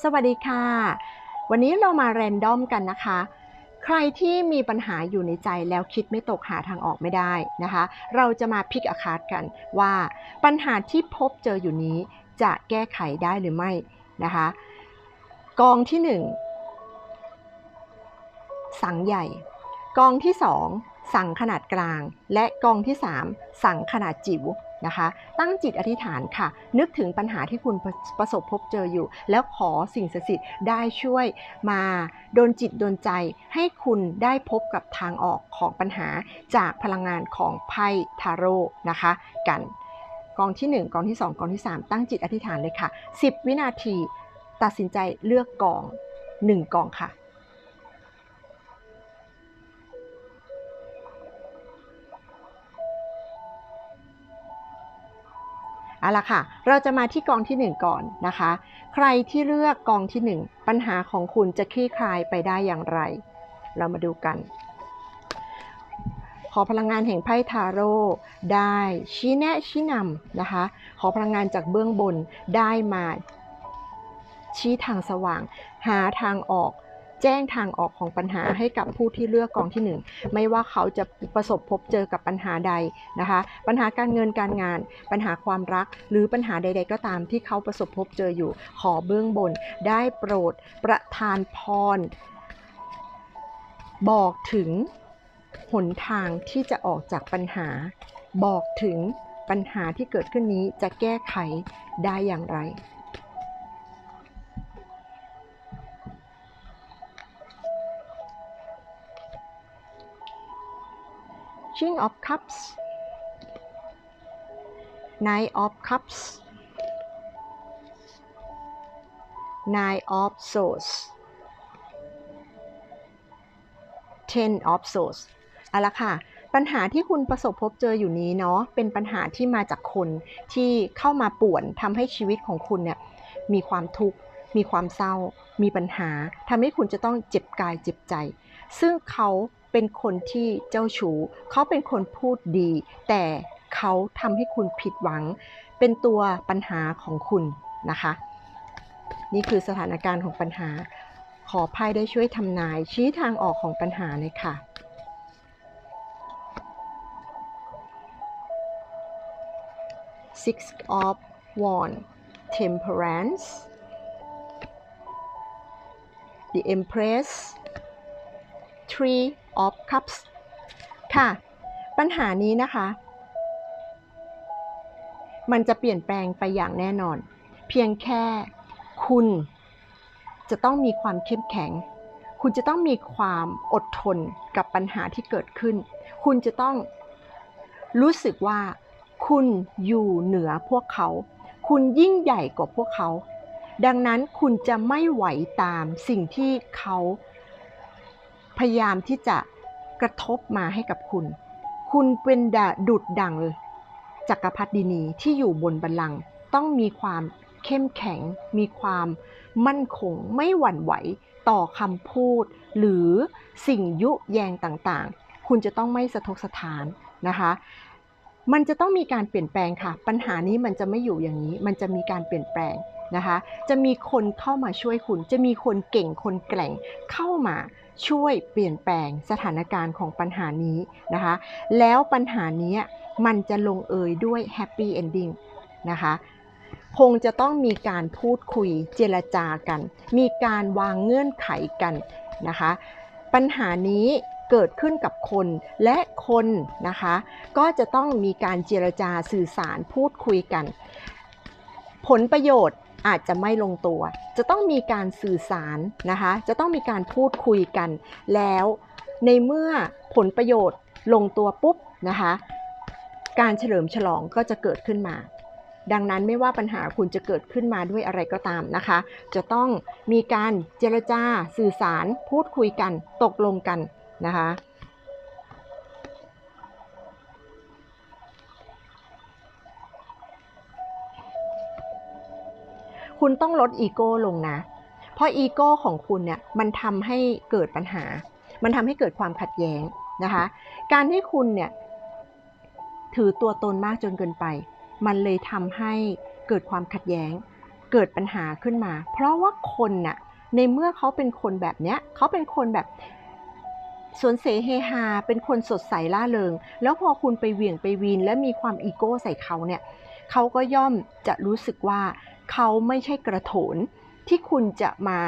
สวัสดีค่ะ วันนี้เรามาแรนดอมกันนะคะ ใครที่มีปัญหาอยู่ในใจแล้วคิดไม่ตกหาทางออกไม่ได้นะคะ เราจะมาพิกอาคาร์ดกันว่าปัญหาที่พบเจออยู่นี้จะแก้ไขได้หรือไม่นะคะ กองที่ 1 สังใหญ่ กองที่ 2 สังขนาดกลาง และกองที่ 3 สังขนาดจิ๋ว นะคะ ตั้งจิตอธิษฐานค่ะ นึกถึงปัญหาที่คุณประประสบพบเจออยู่ แล้วขอสิ่งศักดิ์สิทธิ์ได้ช่วยมาโดนจิตโดนใจ ให้คุณได้พบกับทางออกของปัญหาจากพลังงานของไพ่ทาโร่นะคะ กันกองที่ 1 กองที่ 2 กองที่ 3 ตั้งจิตอธิษฐานเลยค่ะ 10 วินาที ตัดสินใจเลือกกอง 1 กองค่ะ เอาละค่ะ เราจะมาที่กองที่ 1 ก่อนนะคะ ใครที่เลือกกองที่ 1 ปัญหาของคุณจะคลี่คลายไปได้อย่างไร เรามาดูกัน ขอพลังงานแห่งไพ่ทาโร่ได้ชี้แนะชี้นำนะคะ ขอพลังงานจากเบื้องบนได้มาชี้ทางสว่าง หาทางออก แจ้งทางออกของปัญหาให้กับผู้ที่เลือกกองที่ 1 ไม่ว่าเขาจะประสบพบเจอกับปัญหาใดนะคะ ปัญหาการเงินการงาน ปัญหาความรัก หรือปัญหาใด ๆ ก็ตามที่เขาประสบพบเจออยู่ ขอเบื้องบน ได้โปรดประทานพร บอกถึงหนทางที่จะออกจากปัญหา บอกถึงปัญหาที่เกิดขึ้นนี้จะแก้ไขได้อย่างไร King of Cups Knight of Cups Nine of Swords Ten of Swords เอาละค่ะ ปัญหาที่คุณประสบพบเจออยู่นี้เนาะ เป็นปัญหาที่มาจากคนที่เข้ามาป่วนทำให้ชีวิตของคุณเนี่ยมีความทุกข์ มีความเศร้า มีปัญหาทำให้คุณจะต้องเจ็บกายเจ็บใจ ซึ่งเขา เป็นคนที่เจ้าชู้เขาเป็นคนพูดดี แต่เขาทำให้คุณผิดหวัง เป็นตัวปัญหาของคุณนะคะ นี่คือสถานการณ์ของปัญหา ขอไพ่ได้ช่วยทำนาย ชี้ทางออกของปัญหาเลยค่ะ Six of Wand Temperance The Empress Three of Cups ค่ะ ปัญหานี้นะคะ มันจะเปลี่ยนแปลงไปอย่างแน่นอน เพียงแค่คุณจะต้องมีความเข้มแข็ง คุณจะต้องมีความอดทนกับปัญหาที่เกิดขึ้น คุณจะต้องรู้สึกว่าคุณอยู่เหนือพวกเขา คุณยิ่งใหญ่กว่าพวกเขา ดังนั้นคุณจะไม่ไหวตามสิ่งที่เขา ยายามที่จะกระทบมาให้กับคุณ คุณเป็นดาดุดดังจักรพรรดินีที่อยู่บนบัลลังก์ต้องมีความเข้มแข็ง มีความมั่นคงไม่หวั่นไหวต่อคำพูด หรือสิ่งยุแยงต่างๆ คุณจะต้องไม่สะทกสถานนะคะ มันจะต้องมีการเปลี่ยนแปลงค่ะ ปัญหานี้มันจะไม่อยู่อย่างนี้ มันจะมีการเปลี่ยนแปลงนะคะ จะมีคนเข้ามาช่วยคุณ จะมีคนเก่งคนแกร่งเข้ามา ช่วยเปลี่ยนแปลงสถานการณ์ของปัญหานี้นะคะ แล้วปัญหานี้มันจะลงเอยด้วยแฮปปี้เอนดิ้งนะคะคงจะต้องมีการพูดคุยเจรจากัน มีการวางเงื่อนไขกันนะคะ ปัญหานี้เกิดขึ้นกับคนและคนนะคะ ก็จะต้องมีการเจรจาสื่อสารพูดคุยกัน ผลประโยชน์ อาจจะไม่ลงตัว จะต้องมีการสื่อสารนะคะ จะต้องมีการพูดคุยกัน แล้วในเมื่อผลประโยชน์ลงตัวปุ๊บนะคะ การเฉลิมฉลองก็จะเกิดขึ้นมา ดังนั้นไม่ว่าปัญหาคุณจะเกิดขึ้นมาด้วยอะไรก็ตามนะคะ จะต้องมีการเจรจาสื่อสารพูดคุยกันตกลงกันนะคะ คุณต้องลดอีโก้ลงนะ เพราะอีโก้ของคุณเนี่ยมันทำให้เกิดปัญหา มันทำให้เกิดความขัดแย้งนะคะ การที่คุณเนี่ยถือตัวตนมากจนเกินไป มันเลยทำให้เกิดความขัดแย้ง เกิดปัญหาขึ้นมา เพราะว่าคนน่ะในเมื่อเขาเป็นคนแบบเนี้ยเขาเป็นคนแบบสวนเสเฮฮาเป็นคนสดใสล่าเริง แล้วพอคุณไปเหวี่ยงไปวีนและมีความอีโก้ใส่เขาเนี่ยเขาก็ย่อมจะรู้สึกว่า เขาไม่ใช่กระโถนที่คุณจะมา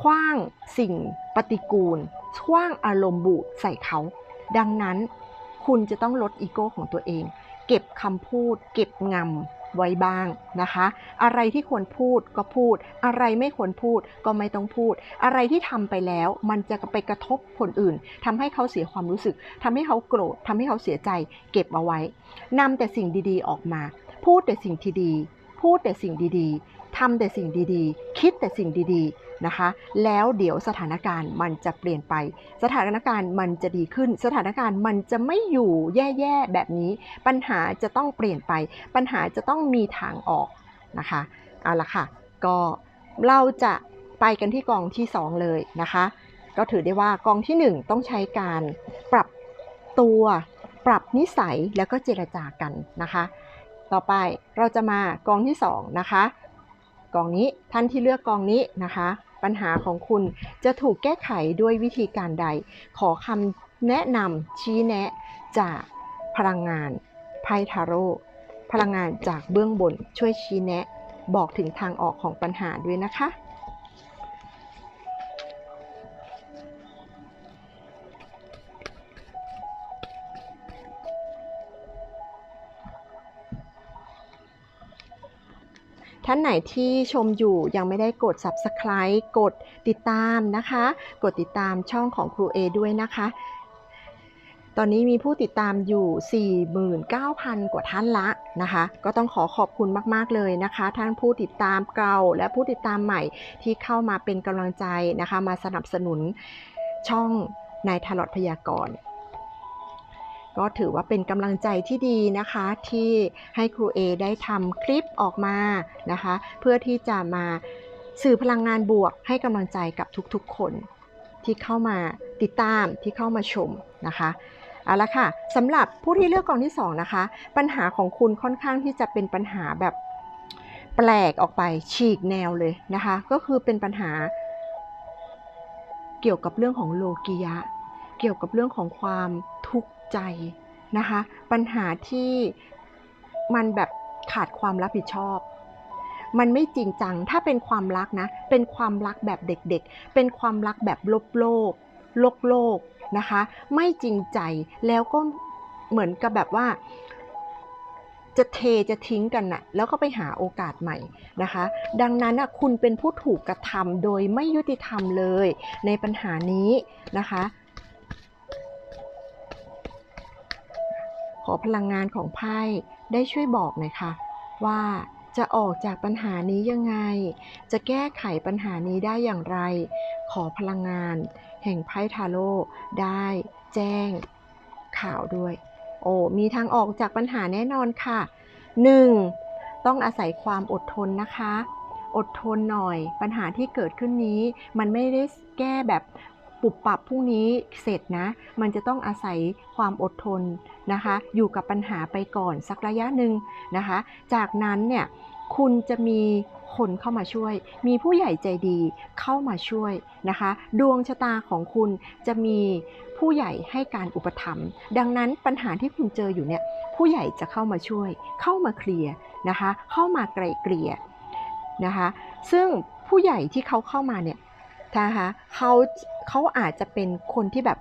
คว้างสิ่งปฏิกูลคว้างอารมณ์บูดใส่เขา ดังนั้นคุณจะต้องลดอีโก้ของตัวเอง เก็บคำพูด เก็บงำไว้บ้างนะคะ อะไรที่ควรพูดก็พูด อะไรไม่ควรพูดก็ไม่ต้องพูด อะไรที่ทำไปแล้วมันจะไปกระทบคนอื่นทำให้เขาเสียความรู้สึกทำให้เขาโกรธทำให้เขาเสียใจ เก็บเอาไว้นำแต่สิ่งดีๆออกมา พูดแต่สิ่งที่ดี พูดแต่สิ่งดีๆทำแต่สิ่งดีๆ คิดแต่สิ่งดีๆนะคะ แล้วเดี๋ยวสถานการณ์มันจะเปลี่ยนไป สถานการณ์มันจะดีขึ้น สถานการณ์มันจะไม่อยู่แย่ๆแบบนี้ ปัญหาจะต้องเปลี่ยนไป ปัญหาจะต้องมีทางออกนะคะเอาละค่ะ ก็เราจะไปกันที่กองที่ 2 เลยนะคะ ก็ถือได้ว่ากองที่ 1 ต้องใช้การปรับตัวปรับนิสัยแล้วก็เจรจากันนะคะ ต่อไปเราจะมากองที่ 2 นะคะ กองนี้ท่านที่เลือกกองนี้นะคะ ปัญหาของคุณจะถูกแก้ไขด้วยวิธีการใด ขอคำแนะนำชี้แนะจากพลังงานไพ่ทาโร่พลังงานจากเบื้องบนช่วยชี้แนะ บอกถึงทางออกของปัญหาด้วยนะคะ ท่านไหนที่ชมอยู่ยังไม่ได้กด subscribe กดติดตามนะคะ กดติดตามช่องของครูเอด้วยนะคะ ตอนนี้มีผู้ติดตามอยู่ 49,000 กว่าท่านละนะคะ ก็ต้องขอขอบคุณมาก ๆ เลยนะคะ ท่านผู้ติดตามเก่าและผู้ติดตามใหม่ที่เข้ามาเป็นกำลังใจนะคะ มาสนับสนุนช่องนายทลอดพยากรณ์ ก็ถือว่าเป็นกำลังใจที่ดีนะคะ ที่ให้ครูเอได้ทำคลิปออกมานะคะ เพื่อที่จะมาสื่อพลังงานบวกให้กำลังใจกับทุกๆคนที่เข้ามาติดตามที่เข้ามาชมนะคะเอาละค่ะสำหรับผู้ที่เลือกกองที่2นะคะ ปัญหาของคุณค่อนข้างที่จะเป็นปัญหาแบบแปลกออกไปฉีกแนวเลยนะคะ ก็คือเป็นปัญหา เกี่ยวกับเรื่องของโลกียะ เกี่ยวกับเรื่องของความทุกข์ ใจนะคะ ปัญหาที่มันแบบขาดความรับผิดชอบ มันไม่จริงจัง ถ้าเป็นความรักนะ เป็นความรักแบบเด็กๆ เป็นความรักแบบลภโลภโลกโลกนะคะ ไม่จริงใจ แล้วก็เหมือนกับแบบว่า จะเทจะทิ้งกันน่ะ แล้วก็ไปหาโอกาสใหม่นะคะ ดังนั้นนะคุณเป็นผู้ถูกกระทำโดยไม่ยุติธรรมเลยในปัญหานี้นะคะ ขอพลังงานของไพ่ได้ช่วยบอกหน่อยค่ะ ว่าจะออกจากปัญหานี้ยังไง จะแก้ไขปัญหานี้ได้อย่างไร ขอพลังงาน แห่งไพ่ทาโร่ได้แจ้งข่าวด้วย โอ้ มีทางออกจากปัญหาแน่นอนค่ะ 1. ต้องอาศัยความอดทนนะคะ อดทนหน่อย ปัญหาที่เกิดขึ้นนี้ มันไม่ได้แก้แบบ ปุบปับพรุ่งนี้เสร็จนะ มันจะต้องอาศัยความอดทนนะคะ อยู่กับปัญหาไปก่อนสักระยะหนึ่งนะคะ จากนั้นเนี่ยคุณจะมีคนเข้ามาช่วย มีผู้ใหญ่ใจดีเข้ามาช่วยนะคะ ดวงชะตาของคุณจะมีผู้ใหญ่ให้การอุปถัมภ์ ดังนั้นปัญหาที่คุณเจออยู่เนี่ย ผู้ใหญ่จะเข้ามาช่วย เข้ามาเคลียร์นะคะ เข้ามาไกลเกลี่ยนะคะ ซึ่งผู้ใหญ่ที่เขาเข้ามาเนี่ย นะคะเขาเขาอาจจะเป็นคนที่แบบ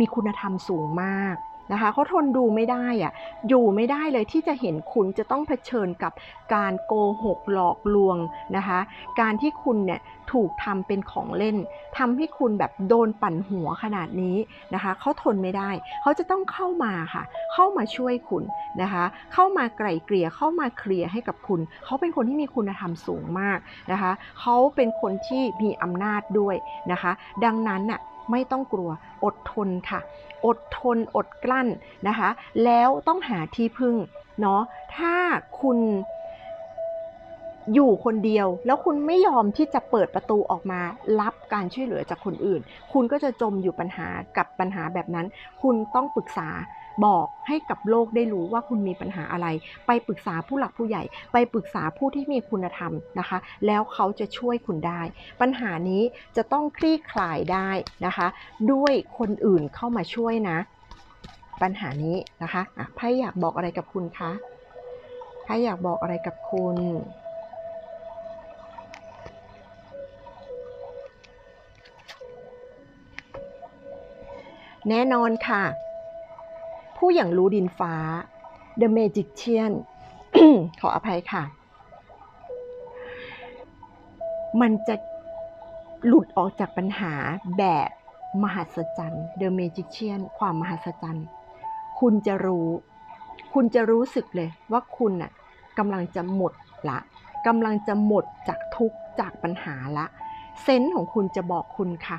มีคุณธรรมสูงมาก นะคะเขาทนดูไม่ได้อะอยู่ไม่ได้เลยที่จะเห็นคุณจะต้องเผชิญกับการโกหกหลอกลวงนะคะ การที่คุณเนี่ยถูกทำเป็นของเล่นทำให้คุณแบบโดนปั่นหัวขนาดนี้นะคะเขาทนไม่ได้ เขาจะต้องเข้ามาค่ะ เข้ามาช่วยคุณนะคะ เข้ามาไกล่เกลี่ยเข้ามาเคลียร์ให้กับคุณ เขาเป็นคนที่มีคุณธรรมสูงมากนะคะ เขาเป็นคนที่มีอำนาจด้วยนะคะ ดังนั้นน่ะ ไม่ต้องกลัวอดทนค่ะ อดทนอดกลั้นนะคะ แล้วต้องหาที่พึ่งเนาะถ้าคุณ อยู่คนเดียว แล้วคุณไม่ยอมที่จะเปิดประตูออกมา รับการช่วยเหลือจากคนอื่น คุณก็จะจมอยู่ปัญหากับปัญหาแบบนั้น คุณต้องปรึกษาบอกให้กับโลกได้รู้ว่าคุณมีปัญหาอะไร ไปปรึกษาผู้หลักผู้ใหญ่ ไปปรึกษาผู้ที่มีคุณธรรมนะคะ แล้วเขาจะช่วยคุณได้ ปัญหานี้จะต้องคลี่คลายได้นะคะ ด้วยคนอื่นเข้ามาช่วยนะ ปัญหานี้นะคะไพ่อยากบอกอะไรกับคุณคะไพ่อยากบอกอะไรกับคุณ แน่นอนค่ะ ผู้อย่างรู้ดินฟ้า The Magician ขออภัยค่ะ มันจะหลุดออกจากปัญหาแบบมหัศจรรย์ The Magician ความมหัศจรรย์ คุณจะรู้ คุณจะรู้สึกเลยว่าคุณน่ะกำลังจะหมดละกำลังจะหมดจากทุกจากปัญหาละ เซนส์ของคุณจะบอกคุณค่ะ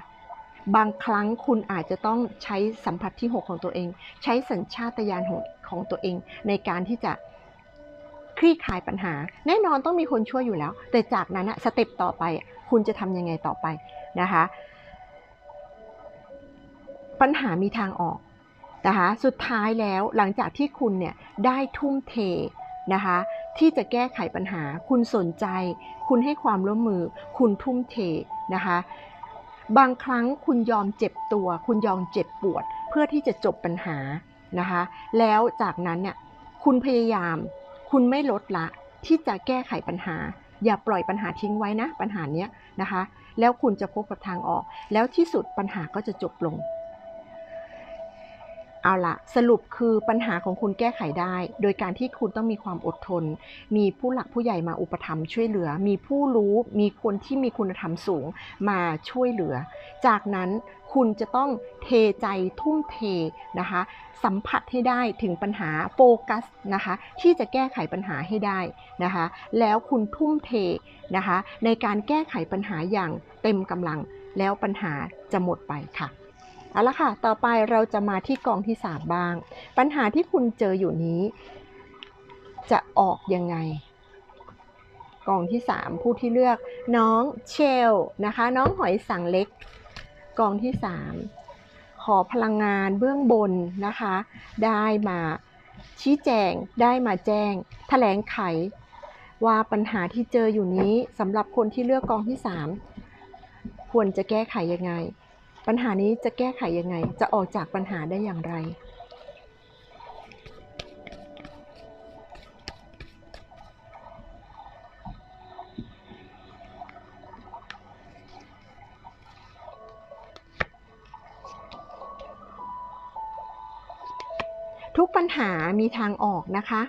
บางครั้งคุณอาจจะต้องใช้สัมผัสที่ 6 ของตัวเอง ใช้สัญชาตญาณของของตัวเอง ในการที่จะคลี่คลายปัญหา แน่นอนต้องมีคนช่วยอยู่แล้ว แต่จากนั้นอะสเต็ปต่อไป คุณจะทำยังไงต่อไปนะคะ ปัญหามีทางออกนะคะสุดท้ายแล้วหลังจากที่คุณเนี่ยได้ทุ่มเทนะคะที่จะแก้ไขปัญหา คุณสนใจ คุณให้ความร่วมมือ คุณทุ่มเทนะคะ บางครั้งคุณยอมเจ็บตัว คุณยอมเจ็บปวด เพื่อที่จะจบปัญหานะคะ แล้วจากนั้นเนี่ยคุณพยายาม คุณไม่ลดละที่จะแก้ไขปัญหา อย่าปล่อยปัญหาทิ้งไว้นะ ปัญหาเนี้ยนะคะ แล้วคุณจะพบกับทางออก แล้วที่สุดปัญหาก็จะจบลง เอาละสรุปคือปัญหาของคุณแก้ไขได้ โดยการที่คุณต้องมีความอดทน มีผู้หลักผู้ใหญ่มาอุปถัมภ์ช่วยเหลือ มีผู้รู้มีคนที่มีคุณธรรมสูงมาช่วยเหลือ จากนั้นคุณจะต้องเทใจทุ่มเทนะคะ สัมผัสให้ได้ถึงปัญหาโฟกัสนะคะ ที่จะแก้ไขปัญหาให้ได้นะคะ แล้วคุณทุ่มเทนะคะ ในการแก้ไขปัญหาอย่างเต็มกำลัง แล้วปัญหาจะหมดไปค่ะ เอาละค่ะ ต่อไปเราจะมาที่กองที่ 3 บ้าง ปัญหาที่คุณเจออยู่นี้ จะออกยังไง กองที่ 3 ผู้ที่เลือกน้องเชลนะคะ น้องหอยสังเล็ก กองที่ 3 ขอพลังงานเบื้องบนนะคะ ได้มาชี้แจง ได้มาแจ้งแถลงไข ว่าปัญหาที่เจออยู่นี้สำหรับคนที่เลือกกองที่ 3 ควรจะแก้ไขยังไง ปัญหานี้จะแก้ไขยังไง จะออกจากปัญหาได้อย่างไร ทุกปัญหามีทางออกนะคะ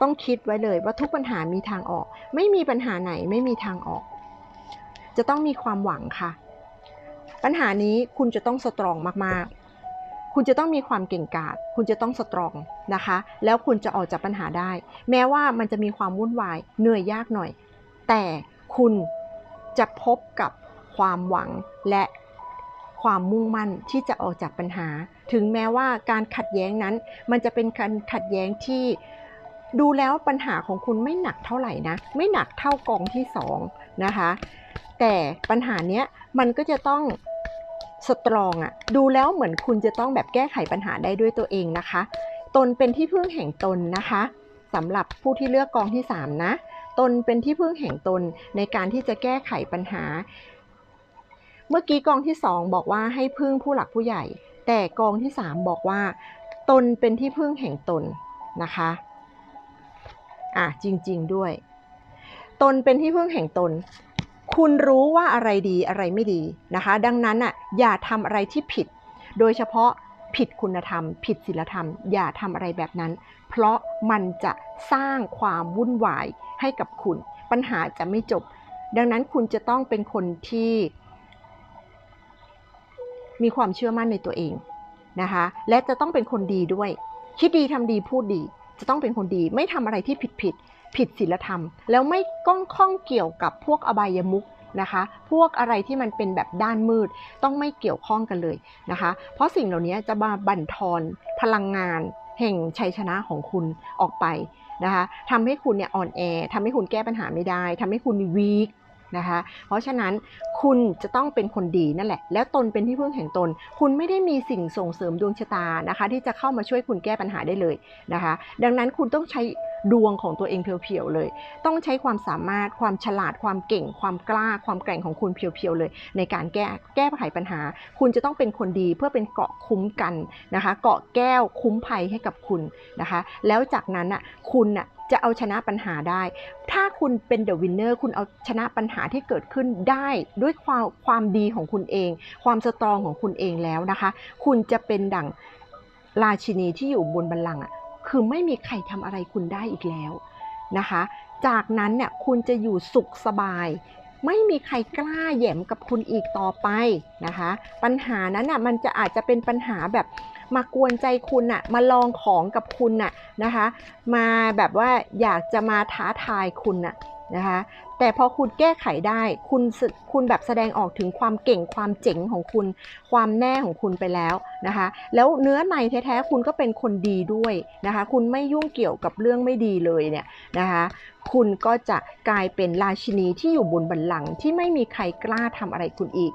ต้องคิดไว้เลยว่าทุกปัญหามีทางออก ไม่มีปัญหาไหนไม่มีทางออก จะต้องมีความหวังค่ะ ปัญหานี้คุณจะต้องสตรองมากๆ คุณจะต้องมีความเก่งกาจ คุณจะต้องสตรองนะคะ แล้วคุณจะออกจากปัญหาได้ แม้ว่ามันจะมีความวุ่นวาย เหนื่อยยากหน่อย แต่คุณจะพบกับความหวังและความมุ่งมั่นที่จะออกจากปัญหา ถึงแม้ว่าการขัดแย้งนั้น มันจะเป็นการขัดแย้งที่ดูแล้วปัญหาของคุณไม่หนักเท่าไหร่นะ ไม่หนักเท่ากองที่สองนะคะ แต่ปัญหาเนี้ยมันก็จะต้อง สตรองอะดูแล้วเหมือนคุณจะต้องแบบแก้ไขปัญหาได้ด้วยตัวเองนะคะ ตนเป็นที่พึ่งแห่งตนนะคะสำหรับผู้ที่เลือกกองที่ 3 นะ ตนเป็นที่พึ่งแห่งตนในการที่จะแก้ไขปัญหา เมื่อกี้กองที่ 2 บอกว่าให้พึ่งผู้หลักผู้ใหญ่ แต่กองที่ 3 บอกว่า ตนเป็นที่พึ่งแห่งตนนะคะอะจริง ๆ ด้วย ตนเป็นที่พึ่งแห่งตน คุณรู้ว่าอะไรดีอะไรไม่ดีนะคะ ดังนั้นอะอย่าทำอะไรที่ผิด โดยเฉพาะผิดคุณธรรม ผิดศีลธรรม อย่าทำอะไรแบบนั้น เพราะมันจะสร้างความวุ่นวายให้กับคุณ ปัญหาจะไม่จบ ดังนั้นคุณจะต้องเป็นคนที่ มีความเชื่อมั่นในตัวเองนะคะ และจะต้องเป็นคนดีด้วย คิดดีทำดีพูดดี จะต้องเป็นคนดี ไม่ทำอะไรที่ผิดผิด ผิดศีลธรรม แล้วไม่ก้องข้องเกี่ยวกับพวกอบายมุขนะคะ พวกอะไรที่มันเป็นแบบด้านมืดต้องไม่เกี่ยวข้องกันเลยนะคะ เพราะสิ่งเหล่านี้จะมาบั่นทอนพลังงาน แห่งชัยชนะของคุณออกไปนะคะทำให้คุณเนี่ยอ่อนแอทำให้คุณแก้ปัญหาไม่ได้ทำให้คุณวีคนะคะเพราะฉะนั้นคุณจะต้องเป็นคนดีนั่นแหละ แล้วตนเป็นที่พึ่งแห่งตน คุณไม่ได้มีสิ่งส่งเสริมดวงชะตานะคะ ที่จะเข้ามาช่วยคุณแก้ปัญหาได้เลยนะคะ ดังนั้นคุณต้องใช้ ดวงของตัวเองเพียวๆเลย ต้องใช้ความสามารถความฉลาดความเก่ง ความกล้า ความแกร่งของคุณเพียวๆเลย ในการแก้แก้ไขปัญหา คุณจะต้องเป็นคนดีเพื่อเป็นเกาะคุ้มกันนะคะ เกาะแก้วคุ้มภัยให้กับคุณนะคะ แล้วจากนั้นอะคุณอะจะเอาชนะปัญหาได้ ถ้าคุณเป็นเดอะวินเนอร์คุณเอาชนะปัญหาที่เกิดขึ้นได้ด้วยความความดีของคุณเอง ความสตรองของคุณเองแล้วนะคะ คุณจะเป็นดั่งราชินีที่อยู่บนบัลลังก์อะ คือไม่มีใครทำอะไรคุณได้อีกแล้วนะคะ จากนั้นเนี่ยคุณจะอยู่สุขสบาย ไม่มีใครกล้าแย้มกับคุณอีกต่อไปนะคะ ปัญหานั้นน่ะมันจะอาจจะเป็นปัญหาแบบมากวนใจคุณน่ะมาลองของกับคุณน่ะนะคะ มาแบบว่าอยากจะมาท้าทายคุณน่ะ นะคะแต่พอคุณแก้ไขได้คุณคุณแบบแสดงออกถึงความเก่งความเจ๋งของคุณ ความแน่ของคุณไปแล้วนะคะแล้วเนื้อในแท้ๆคุณก็เป็นคนดีด้วยนะคะคุณไม่ยุ่งเกี่ยวกับเรื่องไม่ดีเลยเนี่ยนะคะคุณก็จะกลายเป็นราชินีที่อยู่บนบัลลังก์ที่ไม่มีใครกล้าทำอะไรคุณอีก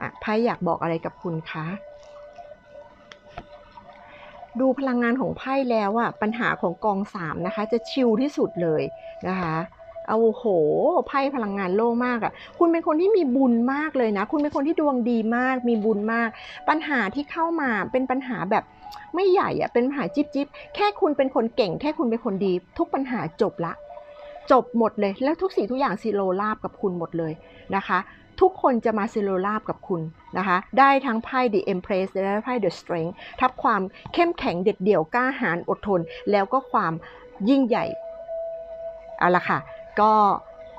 อะไพ่อยากบอกอะไรกับคุณคะดูพลังงานของไพ่แล้วอะปัญหาของกองสามนะคะจะชิลที่สุดเลยนะคะ เอาโหไพ่พลังงานโล่งมากอะคุณเป็นคนที่มีบุญมากเลยนะ คุณเป็นคนที่ดวงดีมาก มีบุญมาก ปัญหาที่เข้ามาเป็นปัญหาแบบไม่ใหญ่อะเป็นปัญหาจิบจิบแค่คุณเป็นคนเก่ง แค่คุณเป็นคนดี ทุกปัญหาจบละ จบหมดเลย แล้วทุกสิ่งทุกอย่างซีโรราบกับคุณหมดเลยนะคะ ทุกคนจะมาซีโรราบกับคุณนะคะ ได้ทั้งไพ่ The Empress และไพ่ The Strength ทับความเข้มแข็งเด็ดเดี่ยวกล้าหาญอดทน แล้วก็ความยิ่งใหญ่เอาละค่ะ ก็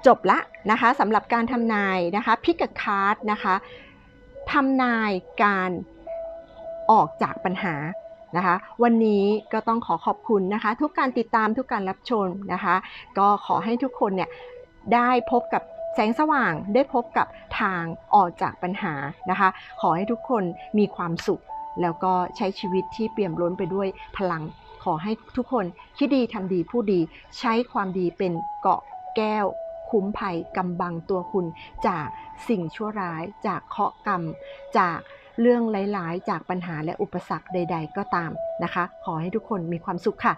จบละนะคะสำหรับการทำนายนะคะพิกคาร์ดนะคะทำนายการออกจากปัญหานะคะ วันนี้ก็ต้องขอขอบคุณนะคะ ทุกการติดตามทุกการรับชมนะคะ ก็ขอให้ทุกคนเนี่ยได้พบกับแสงสว่างได้พบกับทางออกจากปัญหานะคะ ขอให้ทุกคนมีความสุข แล้วก็ใช้ชีวิตที่เปี่ยมล้นไปด้วยพลัง ขอให้ทุกคนคิดดีทำดีพูดดี ใช้ความดีเป็นเกาะ แก้ว คุ้มภัยกำบังตัวคุณ จากสิ่งชั่วร้าย จากเคาะกรรม จากเรื่องร้ายๆ จากปัญหาและอุปสรรคใด ๆ ก็ตามนะคะ ขอให้ทุกคนมีความสุขค่ะ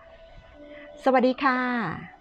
สวัสดีค่ะ